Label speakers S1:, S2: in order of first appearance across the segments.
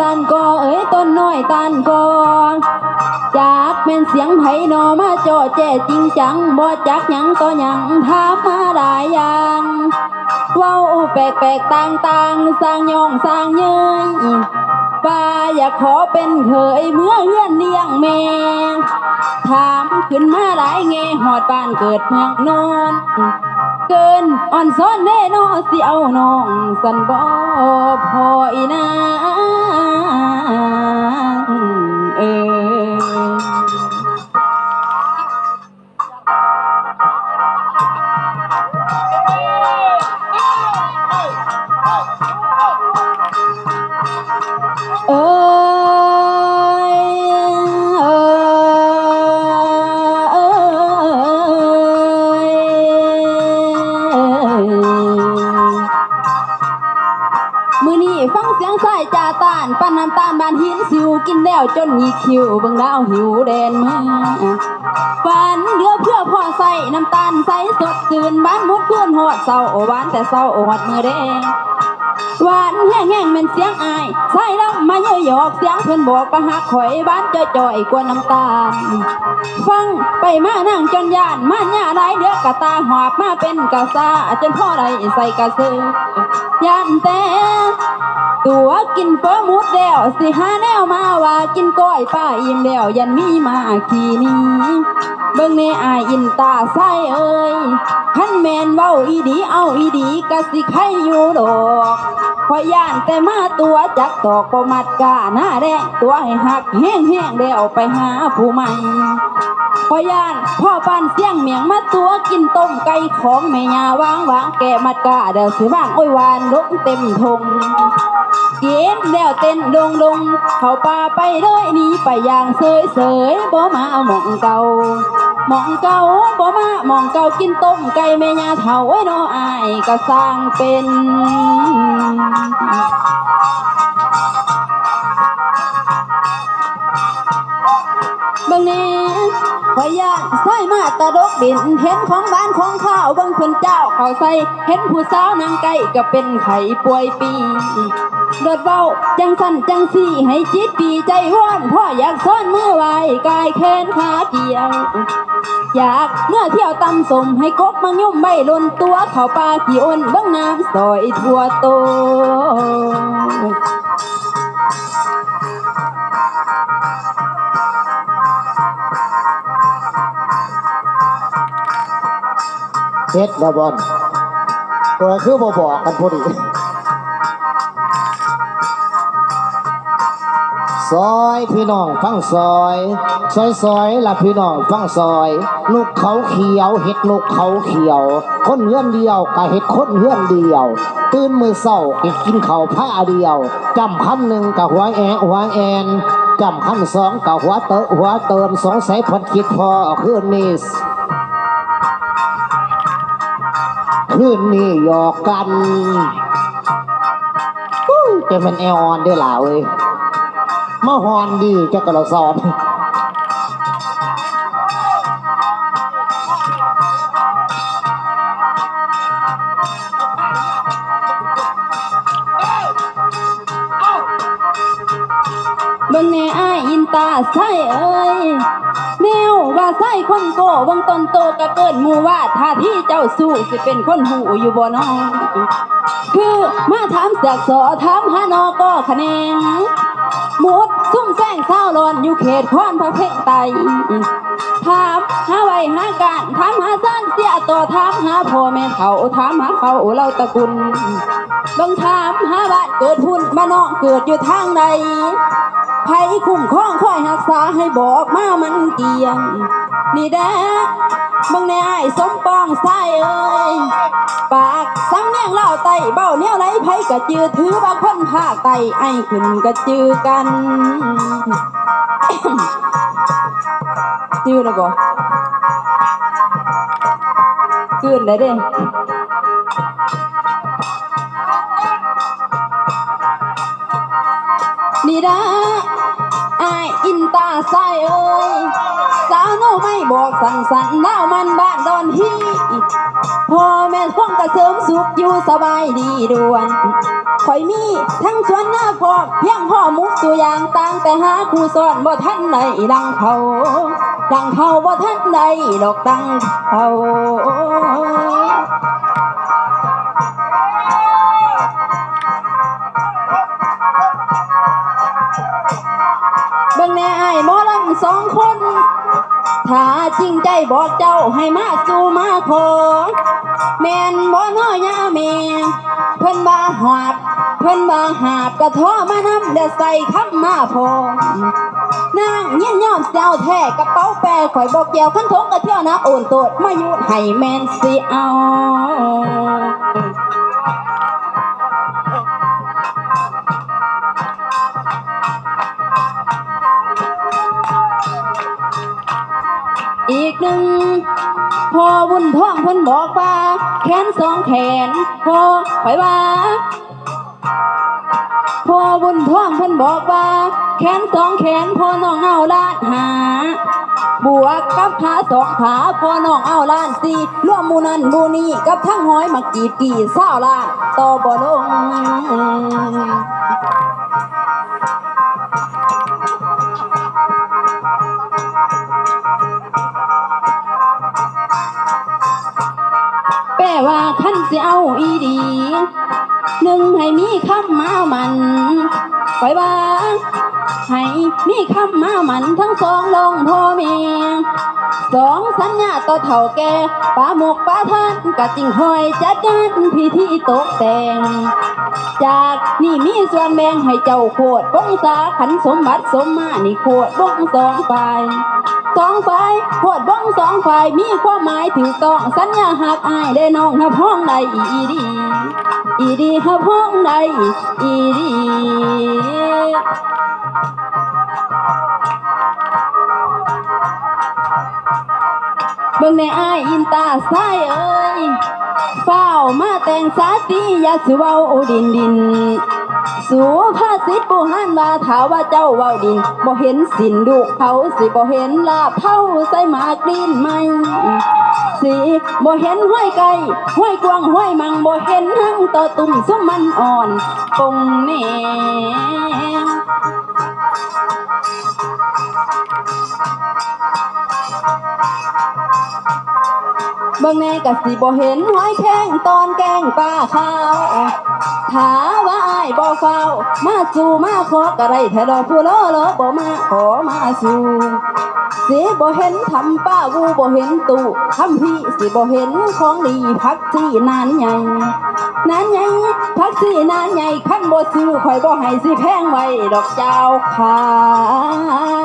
S1: จันกอเอ้ยต้นน้อยตาลกอจากเป็นเสียงไผหนอมาโจอแจจริงจังบ่จักหยังต่อหยังถามมาหลายอย่างเว้าแปลกๆต่างๆสร้างยองสร้างเย้ยป้าอยากขอเป็นเคยเมื่อเฮือนเลี้ยงแม่ถามขึ้นมาหลายเงหอดบ้านเกิดเมืองนอน เกินอ่อนซ้อนแน่นอสิเอาน้องสันบ่พออีนางเออาลบานหินสิวกินแล้วจนหยีคิวบิ่งดาวหิวแดนมือฝันเรือเพื่อพ่อใส่น้ำตาลใส่สดตื่นบ้านมุดเพื่อนหอดเศร้าหวานแต่เศร้าหอดมือแดงหวานแห้งแห้งเป็นเสียงอายใส่แล้วมาเยอะหยอกเสียงเพิ่อนบอกประหักข่อยบ้านจ่อยจ่อยกว่าน้ำตาลฟังไปมานั่งจนยานมาหน้าไรเดือกกะตาหอบมาเป็นกะซาจนพ่อไรใส่กะซื้อยานแต่ ตัวกินเฟอหมุดแล้วสิหาแนวมาว่ากินก้อยป้าอิ่มแล้วยันมีมาขี่นี้เบิ่งในอายอินตาใสเอ้ยขันแมนเว้าอีดีเอาอีดีกะสิใครอยู่ดอกพอย่านแต่มาตัวจักตอกประมัดกาหน้าแดงตัวให้หักแห้งแห้งๆแล้วไปหาผู้ใหม่พอย่านพ่อปานเสียงเมียงมาตัวกินต้มไก่ของแม่ยาวางวางแก่มัดกาเดี๋ยวสิบ้างอ้ยวานลงเต็มทง กินแล้วเต้นดงดงเข้าป่าไปเลยหนีไปอย่างเสยเสยบ่มาหมองเก่าหมองเก่าบ่มาหมองเก่ากินต้มไก่แม่ยาเฒ่าไว้น้ออายก็สร้างเป็นเบิ่งแนี่ ขอยย่านใส่มาตะดกดิน เห็นของบ้านของข้าวบิ่งเพิ่นเจ้าเขาใส่ เห็นผู้สาวนางไก่ก็เป็นไข่ป่วยปีโดดเบาจังสั่นจังสี่ให้จิตปีใจว่อนพ่ออยากซ่อนมือไว้กายแขนขาเกี่ยว อยากเมื่อเที่ยวตำสมให้กบมายุ่มใบลนตัวเขาปลาขี่อ้นเบื้องน้ำซอยทั่วโต
S2: เฮ็ดแล้วบอลตัวคือบ่บอกกันพอดีซอยพี่น้องฟังซอย ซอยซอยละพี่น้องฟังซอยนกเขาเขียวเฮ็ดนกเขาเขียว คนเฮือนเดียวก็เฮ็ดคนเฮือนเดียว ตื่นมือเศร้ากินข้าวผ้าเดียวจำคำหนึ่งกับหัวแอะหัวแอน จำขั้นสองกับหัวเตอหัวเตินสงสัยพันคิดพอคืนนี้คืนนี้หยอกกันจะเป็นแอลออนได้หล่าเว้ยมาฮอนดีจะกระสอ
S1: บายอินาใส่เอ้ยแนวว่าใส่คนโกเบิ่งตนโตก็เกินหมู่ว่าท่าที่เจ้าสู้สิเป็นคนหูอยู่บ่น้องคือมาถามเสือกสอถามหานอก็คะแนนมุดซุ่มแซงเศร้าร้อนอยู่เขตพรพระเพ่งไตถามหาไว้หาการถามหาซ่านเสียต่อถามหาพ่อแม่เขาถามหาเขาเราตะกุลบิ่งถามหาบ้านเกิดพุ่นบ้านนอกเกิดอยู่ทางใด ไผคุ้มครองคอยรักษาให้บอกมามันเกียง นี่แด้เบิ่งในไอ้สมปองใส่เอ้ย ปากสำเนียงเล่าไตเบ้าแนวไรไผก็จือถือว่าคนภาคไตไอ้ขึ้นก็จือกัน จือแล้วบ่กืนได้เด้นี่นะอายอิ นตาใสเอ้ยสาวโนไม่บอกสั่นสันเล่ามันบ้านดอนฮีพ่อแม่คงกระเสริมสุขอยู่สบายดีด่วนข่อยมีทั้งสวนหน้าพอกเพียงพ่อมุกตัวอย่างต่างแต่หาครูสอนบ่ทันใดดังเขาดังเขาบ่ทันใดดอกดังเขา ไอ้ายหมอลำสองคน ถ้าจริงใจบอกเจ้าให้มาสู่มาขอแม่นบ่น้อยาแม่เพิ่นบ่าหาบเพิ่นบ่าหาบกระท้อมานำเดี๋ยวใส่คำมาพอนางยินยอมเสียวแท้กระเป๋าแปรข่อยบอกเกี่ยวขั้นทงกระเที่ยวนะโอนโตดมายุดให้แม่นสิเอา หนึ่งพอบุญท่องเพิ่นบอกว่า แขนสองแขนพอไปว่าพอบุญท่องเพิ่นบอกว่า แขนสองแขนพอน้องเอาล้านหา บวกกับขาสองขาพอน้องเอาล้านสี่รวมมูนันมูนี้กับทั้งห้อยมากีดกี่เศร้าล้านต่อบ่ลง ว่าคันสิเอาอีดี หนึ่งให้มีคำมามันปล่อยว่าให้มีคำมามันทั้งสองลงพ่อแม่สองสัญญาต่อเท่าแก่ป้าหมกป้าท่านกะจิงคอยจัดการพิธีตกแต่ง จากนี่มีส่วนแบ่งให้เจ้าโคดบงสาขันสมบัติสมมานี่โคดบงสองฝ่าย สองฝ่ายโคดบงสองฝ่ายมีความหมายถึงต้องสัญญาหักอายได้น้องหับห้องใดอีดีอีดีหับห้องใดอีดีเบิ่งในอ้ายอินตาซ้ายเอ้ยเฝ้ามาแต่งสาตียาสิเว้าดินดิน สู่ภา ษิตปูหันว่าถาว่าเจ้าเว้าดินบ่เห็นสินดุเขาสิบ่เห็นลาเท่าใส่หมากดินไหมสิบ่เห็นห้อยไก่ห้อยกวางห้อยมังบ่เห็นหังต่อตุ่มซุมมันอ่อนปงแหน เบิ่งแน่กะสิบ่เห็นห้อยแข้งตอนแกงปลาขาวถาว่าอ้ายบ่เฝ้า มาสู่มาขอก็ได้แท้ดอกผู้เลอเลอบ่มาขอมาสู่สิบ่เห็นทำป้าวูบ่เห็นตู้ทำพี่สิบ่เห็นของดีพักที่นานใหญ่นานใหญ่พักที่นานใหญ่คันบ่ซื้อข่อยบ่ให้สิแพงไว้ดอกเจ้าขา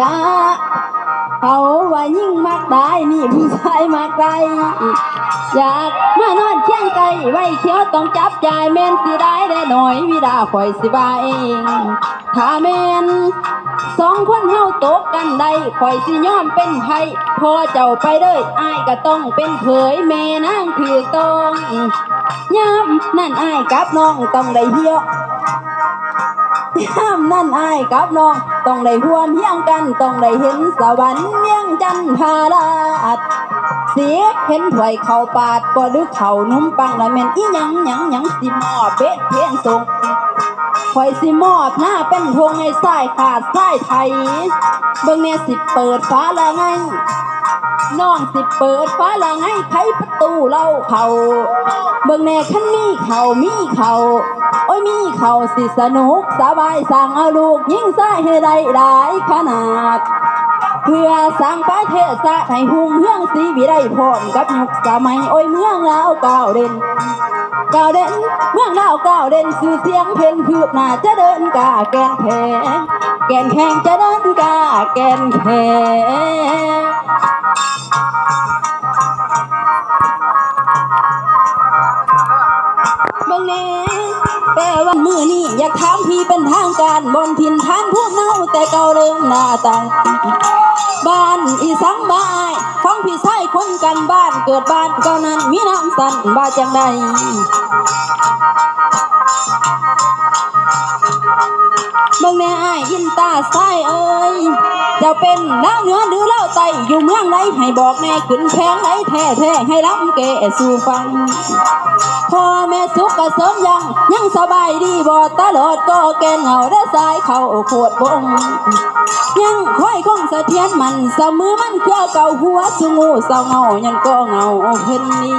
S1: ละเขาว่ายิ่งมักได้นี่ผู้ชายมักได้อยากมานอนเคียงไกลไว้เขียวต้องจับใจแม่นสิได้ได้หน่อยวิดาข่อยสิบาเองถ้าแม่นสองคนเฮาตกกันได้ข่อยสิยอมเป็นไผพอเจ้าไปเลยอ้ายก็ต้องเป็นเผยแม่นางถือต้อง ยามนั่นอ้ายกับน้องต้องได้เหี่ยวห้ามนั่นอายกับน้องต้องได้ห่วมเฮียงกันต้องได้เห็นสวรรค์เมียงจันทาราดเสียเห็นถวยเข่าปาดก็ดึกเข่านุ่มปังละแม่นอีหยังหยังหยังสิมอเบ็ดเพียนส่งคอยสิมอบหน้าเป็นพวงให้สายขาดสายไทย เบิ่งแน่สิเปิดฟ้าละไง น้องสิเปิดฟ้าละไงไขประตูเล่าเขาเบิ่งแน่ขันมีเขามีเขาโอ้ยมีเขาสิสนุกสบายสั่งเอาลูกยิ่งใส่ให้ได้ได้ขนาด เพื่อสร้างประเทศชาติให้หุ่งเฮืองสีวิไลพร้อมกับยุคสมัยโอ้ยเมืองลาวก้าวเด่นก้าวเด่นเมืองลาวก้าวเด่นสื่อเสียงเพลงคืบหน้าจะเดินกาแกนแขงแกนแขงจะเดินกาแกนแขง วันมือนี้อยากถามพี่เป็นทางการบนพินทานพวกเน่าแต่เก่าเริ่มหน้าตาบ้านอีสังบ้ายของพี่ชายคนกันบ้านเกิดบ้านเก่านั้นมีน้ำสันบ้าจังใด บบิ่งแน่อ้ายอินตาสายเอ้ยจะเป็นดาวเหนือหรือเล่าไตอยู่เมืองไหนให้บอกแน่ขึ้นแพงไหนแท้แท้ให้ล้ำแก่สู่ฟังพ่อแม่สุขกระเสริมยังยังสบายดีบ่ตลอดก็แกนเหงาได้สายเข้าโคตรบงยังค่อยคงสะเสถียรมันเสมอมันเครือเก่าหัวสงูเศร้าเงายันก็เงาเพิ่นนี้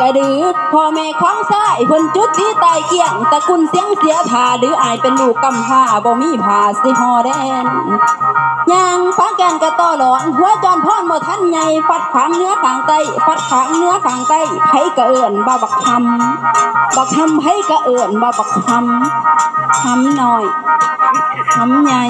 S1: กระดือพ่อแม่ของสายเพิ่นจุดตีตายเกี่ยงตะกุนเสียงเสียผาหรืออายเป็นลูกกำพร้าบ่มีผ้าสิห่อแดนย่างปาแกนกระต่อหลอน หัวจอนพ่อนบ่ทันใหญ่ฟัดขางเนื้อขางไตฟัดขางเนื้อขางไตไผกระเอิ้นบ่าบักคำบักคำไผกระเอิ้นบ่าบักคำคำหน้อยคำใหญ่